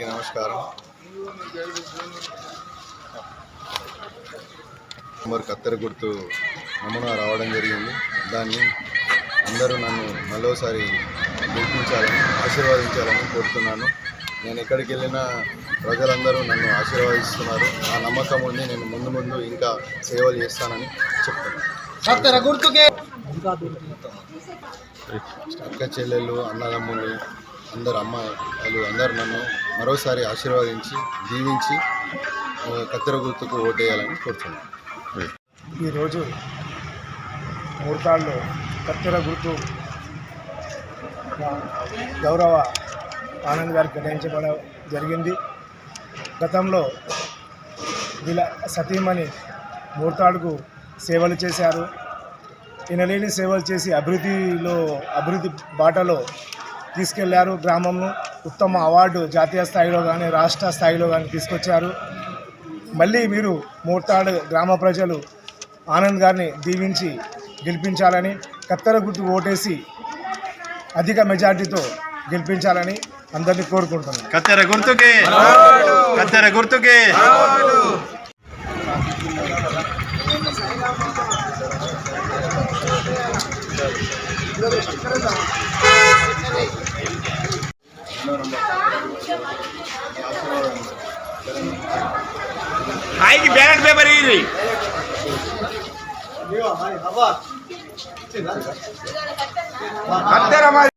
అందరికీ నమస్కారం. మరి కత్తెర గుర్తు నమూనా రావడం జరిగింది. దాన్ని అందరూ నన్ను మరోసారి గుర్తించాలని ఆశీర్వదించాలని కోరుతున్నాను. నేను ఎక్కడికి వెళ్ళినా ప్రజలందరూ నన్ను ఆశీర్వదిస్తున్నారు. ఆ నమ్మకం ఉంది నేను ముందు ముందు ఇంకా సేవలు చేస్తానని చెప్తున్నాను. చెల్లెళ్ళు అన్నదమ్ములు అందరు అమ్మాయిలు అందరు నన్ను మరోసారి ఆశీర్వదించి దీవించి కత్తెర గుర్తుకు ఓటేయాలని కోరుతున్నాను. ఈరోజు ముహూర్తాల్లో కత్తెర గుర్తు గౌరవ ఆనంద్ గారికి కేటాయించబడ జరిగింది. గతంలో ఇలా సతీమణి ముహూర్తాడుకు సేవలు చేశారు. వినలేని సేవలు చేసి అభివృద్ధిలో అభివృద్ధి బాటలో తీసుకెళ్ళారు. గ్రామంను ఉత్తమ అవార్డు జాతీయ స్థాయిలో కానీ రాష్ట్ర స్థాయిలో కానీ తీసుకొచ్చారు. మళ్ళీ మీరు మూర్తాడు గ్రామ ప్రజలు ఆనంద్ గారిని దీవించి గెలిపించాలని కత్తెర గుర్తు ఓటేసి అధిక మెజార్టీతో గెలిపించాలని అందరినీ కోరుకుంటున్నాను. కత్తెర గుర్తుకే! కత్తెర గుర్తుకే! ಆಯ್ಕೆ ಬ್ಯಾಲೆಟ್ ಪೇಪರ್ ಇರಿ ಕತ್ತೇರ ಮಾಡಿ